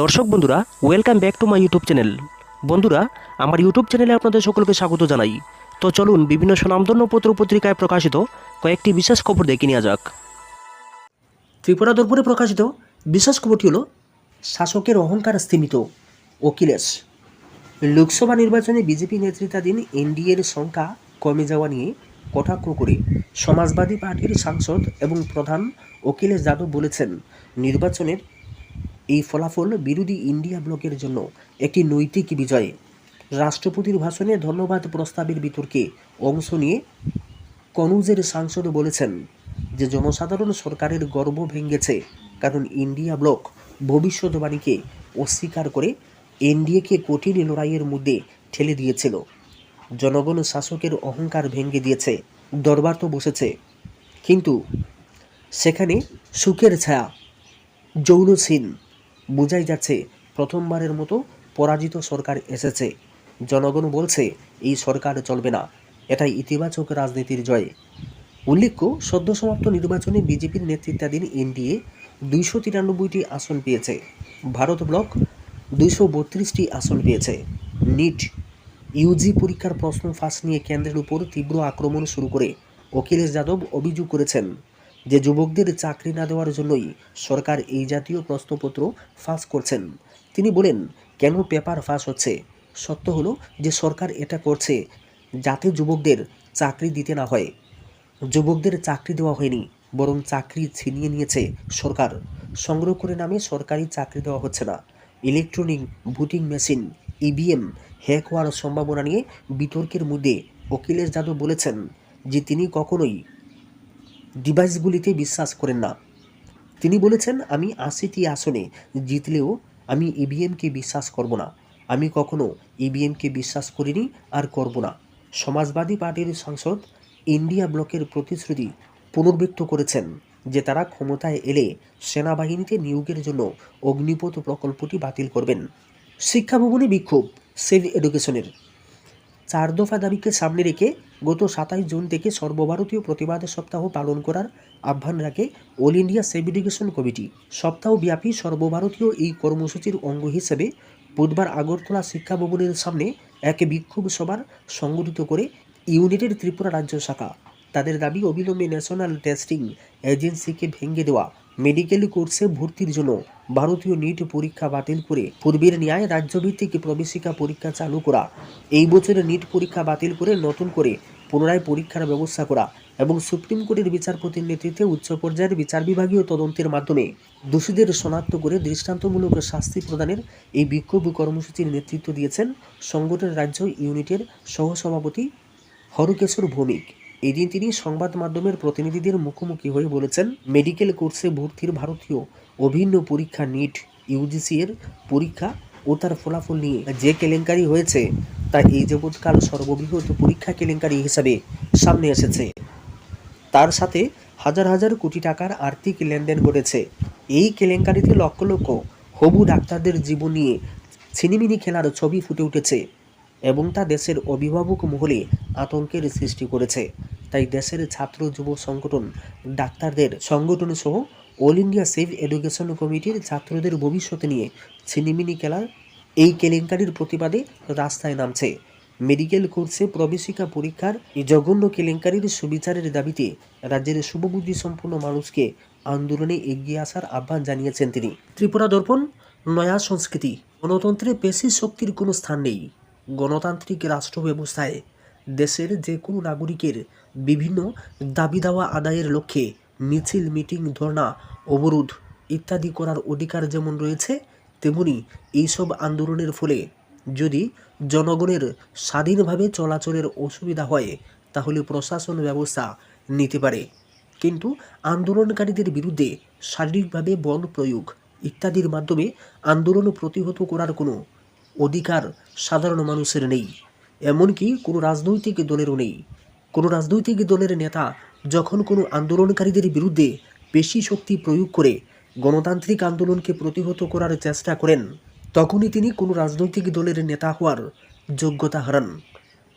দর্শক বন্ধুরা welcome back to my YouTube channel বন্ধুরা, আমার ইউটিউব চ্যানেলে আপনাদের সকলকে স্বাগত জানাই। তো চলুন বিভিন্ন সুনামধন্য পত্র পত্রিকায় প্রকাশিত কয়েকটি বিশেষ খবর দেখে নেওয়া যাক। ত্রিপুরা দর্পণে প্রকাশিত বিশেষ খবরটি হল, শাসকের অহংকার স্থিমিত অখিলেশ। লোকসভা নির্বাচনে বিজেপি নেতৃত্বাধীন এনডিএর সংখ্যা কমে যাওয়া নিয়ে কটাক্ষ করে সমাজবাদী পার্টির সাংসদ এবং প্রধান অখিলেশ যাদব বলেছেন, নির্বাচনের এই ফলাফল বিরোধী ইন্ডিয়া ব্লকের জন্য একটি নৈতিক বিজয়। রাষ্ট্রপতির ভাষণে ধন্যবাদ প্রস্তাবের বিতর্কে অংশ নিয়ে কনুজের সাংসদ বলেছেন যে, জনসাধারণ সরকারের গর্ব ভেঙেছে কারণ ইন্ডিয়া ব্লক ভবিষ্যৎবাণীকে অস্বীকার করে এনডিএকে কঠিন লড়াইয়ের মধ্যে ঠেলে দিয়েছিল। জনগণ শাসকের অহংকার ভেঙে দিয়েছে, দরবার তো বসেছে। কিন্তু সেখানে সুখের ছায়া, যৌন সিন বোঝাই যাচ্ছে, প্রথমবারের মতো পরাজিত সরকার এসেছে। জনগণ বলছে, এই সরকার চলবে না। এটাই ইতিবাচক রাজনীতির জয়। উল্লেখ্য, সদ্য সমাপ্ত নির্বাচনে বিজেপির নেতৃত্বাধীন এনডিএ দুইশো তিরানব্বইটি আসন পেয়েছে। ভারত ব্লক দুইশো বত্রিশটি আসন পেয়েছে। নিট, ইউজি পরীক্ষার প্রশ্ন ফাঁস নিয়ে কেন্দ্রের উপর তীব্র আক্রমণ শুরু করে অখিলেশ যাদব অভিযোগ করেছেন। যে যুবকদের চাকরি না দেওয়ার জন্যই সরকার এই জাতীয় প্রশ্নপত্র ফাঁস করছেন। তিনি বলেন, কেন পেপার ফাঁস হচ্ছে? সত্য হলো যে সরকার এটা করছে যাতে যুবকদের চাকরি দিতে না হয়। যুবকদের চাকরি দেওয়া হয়নি, বরং চাকরি ছিনিয়ে নিয়েছে সরকার। সংগ্রহ করে নামে সরকারি চাকরি দেওয়া হচ্ছে না। Electronic voting machine, EVM hack হওয়ার সম্ভাবনা নিয়ে বিতর্কের মধ্যে অখিলেশ যাদব বলেছেন যে তিনি কখনোই ডিভাইসগুলিতে বিশ্বাস করেন না। তিনি বলেছেন, আমি আশিটি আসনে জিতলেও আমি ইভিএমকে বিশ্বাস করব না। আমি কখনো ইভিএমকে বিশ্বাস করিনি আর করব না। সমাজবাদী পার্টির সাংসদ ইন্ডিয়া ব্লকের প্রতিশ্রুতি পুনর্ব্যক্ত করেছেন যে তারা ক্ষমতায় এলে সেনাবাহিনীতে নিয়োগের জন্য অগ্নিপথ প্রকল্পটি বাতিল করবেন। শিক্ষা ভবনে বিক্ষোভ সেভ এডুকেশনের চার দফা দাবিকে সামনে রেখে গত সাতাইশ জুন থেকে সর্বভারতীয় প্রতিবাদ সপ্তাহ পালন করার আহ্বান রাখে All India Save Education Committee. সপ্তাহব্যাপী সর্বভারতীয় এই কর্মসূচির অঙ্গ হিসেবে বুধবার আগরতলা শিক্ষা ভবনের সামনে এক বিক্ষোভ সভার সংগঠিত করে ইউনিটের ত্রিপুরা রাজ্য শাখা। তাদের দাবি অবিলম্বে ন্যাশনাল টেস্টিং এজেন্সিকে ভেঙে দেওয়া মেডিকেল কোর্সে ভর্তির জন্য ভারতীয় নিট পরীক্ষা বাতিল করে পূর্বের ন্যায় রাজ্যভিত্তিক প্রবেশিকা পরীক্ষা চালু করা। এই বছরের নিট পরীক্ষা বাতিল করে নতুন করে পুনরায় পরীক্ষার ব্যবস্থা করা এবং সুপ্রিম কোর্টের বিচারপতির নেতৃত্বে উচ্চ পর্যায়ের বিচার বিভাগীয় তদন্তের মাধ্যমে দোষীদের শনাক্ত করে দৃষ্টান্তমূলক শাস্তি প্রদানের এই বিক্ষোভ কর্মসূচির নেতৃত্ব দিয়েছেন সংগঠনের রাজ্য ইউনিটের সহসভাপতি হরকেশর ভৌমিক। এদিন তিনি সংবাদ মাধ্যমের প্রতিনিধিদের মুখোমুখি হয়ে বলেছেন, মেডিকেল কোর্সে ভর্তির ভারতীয় অভিন্ন পরীক্ষা নিট ইউজিসি এর পরীক্ষা ও তার ফলাফল নিয়ে যে কেলেঙ্কারি হয়েছে, তা এই যাবৎকাল সর্ববৃহৎ পরীক্ষা কেলেঙ্কারি হিসাবে সামনে এসেছে। তার সাথে হাজার হাজার কোটি টাকার আর্থিক লেনদেন ঘটেছে। এই কেলেঙ্কারিতে লক্ষ লক্ষ হবু ডাক্তারদের জীবন নিয়ে ছিনিমিনি খেলার ছবি ফুটে উঠেছে এবং তা দেশের অভিভাবক মহলে আতঙ্কের সৃষ্টি করেছে। তাই দেশের ছাত্র যুব সংগঠন, ডাক্তারদের সংগঠন সহ অল ইন্ডিয়া সেভ এডুকেশন কমিটির ছাত্রদের ভবিষ্যৎ নিয়ে ছিনিমিনি খেলার এই কেলেঙ্কারির প্রতিবাদে রাস্তায় নামছে। মেডিকেল কোর্সে প্রবেশিকা পরীক্ষার জঘন্য কেলেঙ্কারির সুবিচারের দাবিতে রাজ্যের শুভবুদ্ধি সম্পন্ন মানুষকে আন্দোলনে এগিয়ে আসার আহ্বান জানিয়েছেন তিনি। ত্রিপুরা দর্পণ, নয়া সংস্কৃতি, গণতন্ত্রে পেশি শক্তির কোনো স্থান নেই। গণতান্ত্রিক রাষ্ট্র ব্যবস্থায় দেশের যে কোনো নাগরিকের বিভিন্ন দাবি দাওয়া আদায়ের লক্ষ্যে মিছিল, মিটিং, ধর্ণা, অবরোধ ইত্যাদি করার অধিকার যেমন রয়েছে, তেমনি এইসব আন্দোলনের ফলে যদি জনগণের স্বাধীনভাবে চলাচলের অসুবিধা হয়, তাহলে প্রশাসন ব্যবস্থা নিতে পারে। কিন্তু আন্দোলনকারীদের বিরুদ্ধে শারীরিকভাবে বল প্রয়োগ ইত্যাদির মাধ্যমে আন্দোলন প্রতিহত করার কোনো অধিকার সাধারণ মানুষের নেই। এমনকি কোনো রাজনৈতিক দলেরও নেই। কোনো রাজনৈতিক দলের নেতা যখন কোনো আন্দোলনকারীদের বিরুদ্ধে বেশি শক্তি প্রয়োগ করে গণতান্ত্রিক আন্দোলনকে প্রতিহত করার চেষ্টা করেন, তখনই তিনি কোনো রাজনৈতিক দলের নেতা হওয়ার যোগ্যতা হারান।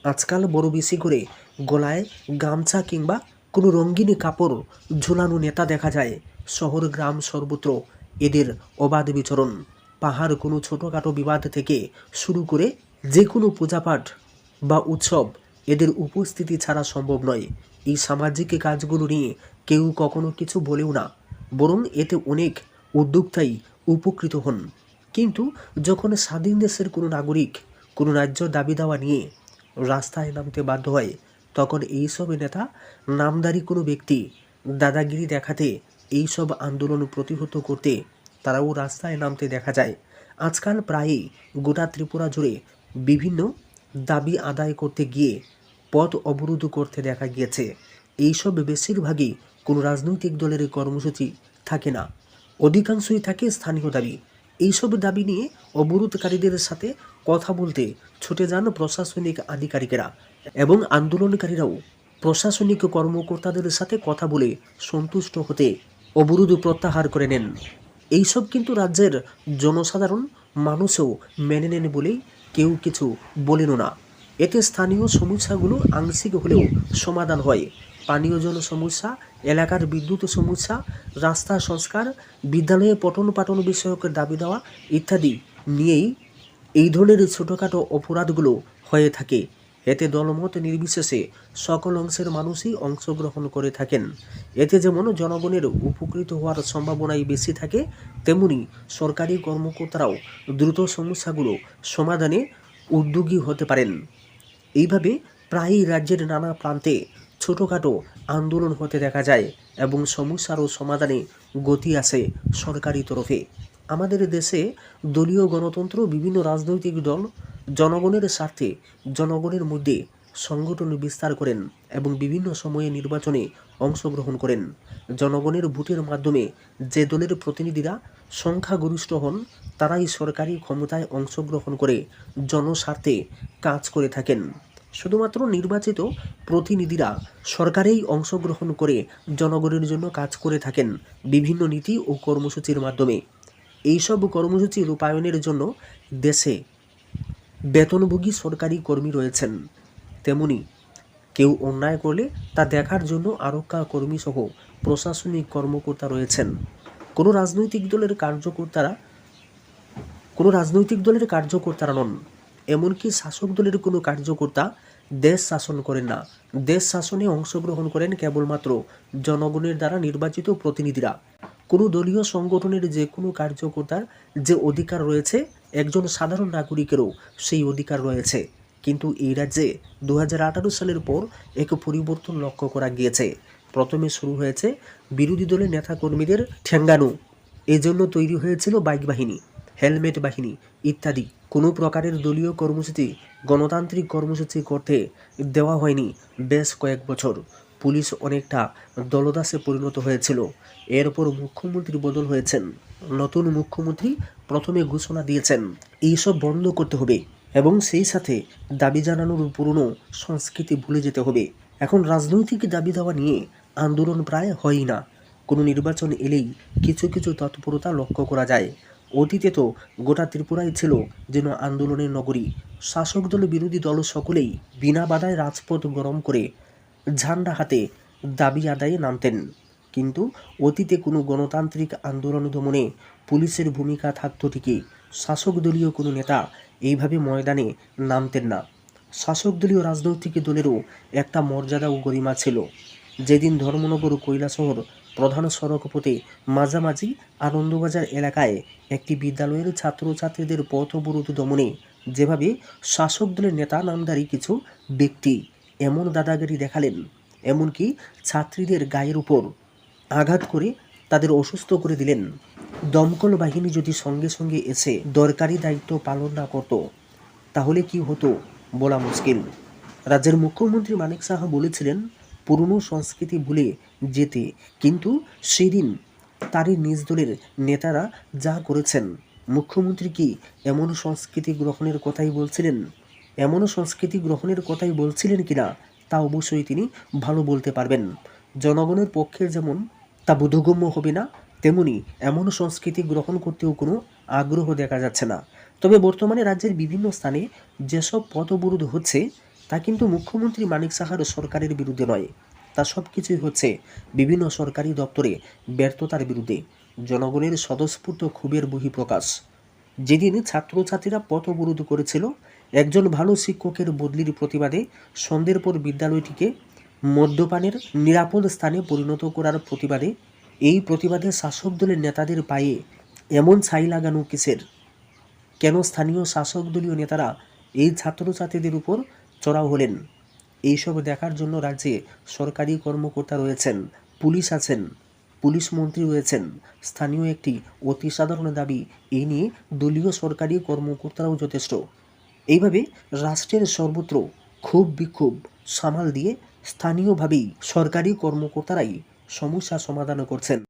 আজকাল বড় বেশি করে গলায় গামছা কিংবা কোনো রঙিন কাপড় ঝোলানো নেতা দেখা যায়। শহর, গ্রাম, সর্বত্র এদের অবাধ বিচরণ, পাহাড়, কোনো ছোটোখাটো বিবাদ থেকে শুরু করে যে কোনো পূজাপাঠ বা উৎসব এদের উপস্থিতি ছাড়া সম্ভব নয়। এই সামাজিক কাজগুলো নিয়ে কেউ কখনো কিছু বলেও না, বরং এতে অনেক উদ্যোক্তাই উপকৃত হন। কিন্তু যখন স্বাধীন দেশের কোনো নাগরিক কোনো রাজ্য দাবি দেওয়া নিয়ে রাস্তায় নামতে বাধ্য হয়, তখন এইসব নেতা নামদারি কোনো ব্যক্তি দাদাগিরি দেখাতে এইসব আন্দোলন প্রতিহত করতে তারাও রাস্তায় নামতে দেখা যায়। আজকাল প্রায়ই গোটা ত্রিপুরা জুড়ে বিভিন্ন দাবি আদায় করতে গিয়ে পথ অবরোধ করতে দেখা গিয়েছে। এইসব বেশিরভাগই কোনো রাজনৈতিক দলের কর্মসূচি থাকে না। অধিকাংশই থাকে স্থানীয় দাবি। এইসব দাবি নিয়ে অবরোধকারীদের সাথে কথা বলতে ছুটে যান প্রশাসনিক আধিকারিকেরা এবং আন্দোলনকারীরাও। প্রশাসনিক কর্মকর্তাদের সাথে কথা বলে সন্তুষ্ট হতে অবরোধ প্রত্যাহার করে নেন। এইসব কিন্তু রাজ্যের জনসাধারণ মানুষও মেনে নেন বলেই কেউ কিছু বলেনও না। এতে স্থানীয় সমস্যাগুলো আংশিক হলেও সমাধান হয়। পানীয় জল সমস্যা, এলাকার বিদ্যুৎ সমস্যা, রাস্তা সংস্কার, বিদ্যালয়ে পঠন পাঠন বিষয়ক দাবি দেওয়া ইত্যাদি নিয়েই এই ধরনের ছোটোখাটো অপরাধগুলো হয়ে থাকে। এতে দলমত নির্বিশেষে সকল অংশের মানুষই অংশগ্রহণ করে থাকেন। এতে যেমন জনগণের উপকৃত হওয়ার সম্ভাবনাই বেশি থাকে, তেমনি সরকারি কর্মকর্তারাও দ্রুত সমস্যাগুলো সমাধানে উদ্যোগী হতে পারেন। এইভাবে প্রায়ই রাজ্যের নানা প্রান্তে ছোটোখাটো আন্দোলন হতে দেখা যায় এবং সমস্যারও সমাধানে গতি আসে সরকারি তরফে। আমাদের দেশে দলীয় গণতন্ত্র, বিভিন্ন রাজনৈতিক দল জনগণের স্বার্থে জনগণের মধ্যে সংগঠন বিস্তার করেন এবং বিভিন্ন সময়ে নির্বাচনে অংশগ্রহণ করেন। জনগণের ভোটের মাধ্যমে যে দলের প্রতিনিধিরা সংখ্যাগরিষ্ঠ হন, তারাই সরকারি ক্ষমতায় অংশগ্রহণ করে জনস্বার্থে কাজ করে থাকেন। শুধুমাত্র নির্বাচিত প্রতিনিধিরা সরকারেই অংশগ্রহণ করে জনগণের জন্য কাজ করে থাকেন বিভিন্ন নীতি ও কর্মসূচির মাধ্যমে। এইসব কর্মসূচি রূপায়ণের জন্য দেশে বেতনভোগী সরকারি কর্মী রয়েছেন। তেমনি কেউ অন্যায় করলে তা দেখার জন্য আরক্ষা কর্মী সহ প্রশাসনিক কর্মকর্তা রয়েছেন। কোনো রাজনৈতিক দলের কার্যকর্তারা কোনো রাজনৈতিক দলের কার্যকর্তারা নন। এমনকি শাসক দলের কোনো কার্যকর্তা দেশ শাসন করেন না। দেশ শাসনে অংশগ্রহণ করেন কেবলমাত্র জনগণের দ্বারা নির্বাচিত প্রতিনিধিরা। কোনো দলীয় সংগঠনের যে কোনো কার্যকর্তার যে অধিকার রয়েছে, একজন সাধারণ নাগরিকেরও সেই অধিকার রয়েছে। কিন্তু এই রাজ্যে দু হাজার আঠারো সালের পর এক পরিবর্তন লক্ষ্য করা গিয়েছে। প্রথমে শুরু হয়েছে বিরোধী দলের নেতাকর্মীদের ঠেঙ্গানো। এজন্য তৈরি হয়েছিল বাইক বাহিনী। হেলমেট, বাহিনী ইত্যাদি। কোনো প্রকারের দলীয় কর্মসূচি, গণতান্ত্রিক কর্মসূচি করতে দেওয়া হয়নি বেশ কয়েক বছর। পুলিশ অনেকটা দলদাসে পরিণত হয়েছিল। এরপর মুখ্যমন্ত্রী বদল হয়েছেন। নতুন মুখ্যমন্ত্রী প্রথমে ঘোষণা দিয়েছেন, এইসব বন্ধ করতে হবে এবং সেই সাথে দাবি জানানোর পুরনো সংস্কৃতি ভুলে যেতে হবে। এখন রাজনৈতিক দাবি দেওয়া নিয়ে আন্দোলন প্রায় হয়ই না। কোনো নির্বাচন এলেই কিছু কিছু তৎপরতা লক্ষ্য করা যায়। অতীতে তো গোটা ত্রিপুরাই ছিল যেন আন্দোলনের নগরী। শাসক দল বিরোধী দল সকলেই বিনা বাধায় রাজপথ গরম করে ঝান্ডা হাতে দাবি আদায়ে নামতেন। কিন্তু অতীতে কোনো গণতান্ত্রিক আন্দোলন দমনে পুলিশের ভূমিকা থাকতো ঠিকই। শাসক দলীয় কোনো নেতা এইভাবে ময়দানে নামতেন না। শাসক দলীয় রাজনৈতিক দলেরও একটা মর্যাদা ও গরিমা ছিল। যেদিন ধর্মনগর কৈলাসহর প্রধান সড়ক পথে মাঝামাঝি আনন্দবাজার এলাকায় একটি বিদ্যালয়ের ছাত্রছাত্রীদের পথ অবরোধ দমনে যেভাবে শাসক দলের নেতা নামধারী কিছু ব্যক্তি এমন দাদাগিরি দেখালেন, এমনকি ছাত্রীদের গায়ের উপর আঘাত করে তাদের অসুস্থ করে দিলেন। দমকল বাহিনী যদি সঙ্গে সঙ্গে এসে দরকারি দায়িত্ব পালন না করত, তাহলে কি হতো বলা মুশকিল। রাজ্যের মুখ্যমন্ত্রী মানিক সাহা বলেছিলেন পুরনো সংস্কৃতি ভুলে যেতে। কিন্তু সেদিন তারই নিজ দলের নেতারা যা করেছেন, মুখ্যমন্ত্রী কি এমন সংস্কৃতি গ্রহণের কথাই বলছিলেন? এমন সংস্কৃতি গ্রহণের কথাই বলছিলেন কিনা তা অবশ্যই তিনি ভালো বলতে পারবেন। জনগণের পক্ষে যেমন তা বোধগম্য হবে না, তেমনি এমন সংস্কৃতি গ্রহণ করতেও কোনো আগ্রহ দেখা যাচ্ছে না। তবে বর্তমানে রাজ্যের বিভিন্ন স্থানে যেসব পথ অবরোধ হচ্ছে তা কিন্তু মুখ্যমন্ত্রী মানিক সাহার সরকারের বিরুদ্ধে নয়। তা সব কিছুই হচ্ছে বিভিন্ন সরকারি দপ্তরে ব্যর্থতার বিরুদ্ধে। জনগণের স্বতঃস্ফূর্ত ক্ষোভের বহিঃপ্রকাশ। যেদিন ছাত্রছাত্রীরা পথ অবরোধ করেছিল, একজন ভালো শিক্ষকের বদলির প্রতিবাদে সন্ধ্যের পর বিদ্যালয়টিকে মদ্যপানের নিরাপদ স্থানে পরিণত করার প্রতিবাদে, এই প্রতিবাদে শাসক দলের নেতাদের পায়ে এমন ছাই লাগানো কিসের? কেন স্থানীয় শাসক দলীয় নেতারা এই ছাত্রছাত্রীদের উপর চড়াও হলেন। এইসব দেখার জন্য রাজ্যে সরকারি কর্মকর্তা রয়েছেন, পুলিশ আছেন, পুলিশ মন্ত্রী রয়েছেন। স্থানীয় একটি অতি সাধারণ দাবি এই নিয়ে দলীয় সরকারি কর্মকর্তারাও যথেষ্ট। এইভাবে রাষ্ট্রের সর্বত্র ক্ষোভ বিক্ষোভ সামাল দিয়ে স্থানীয়ভাবেই সরকারি কর্মকর্তারাই সমস্যা সমাধান করছেন।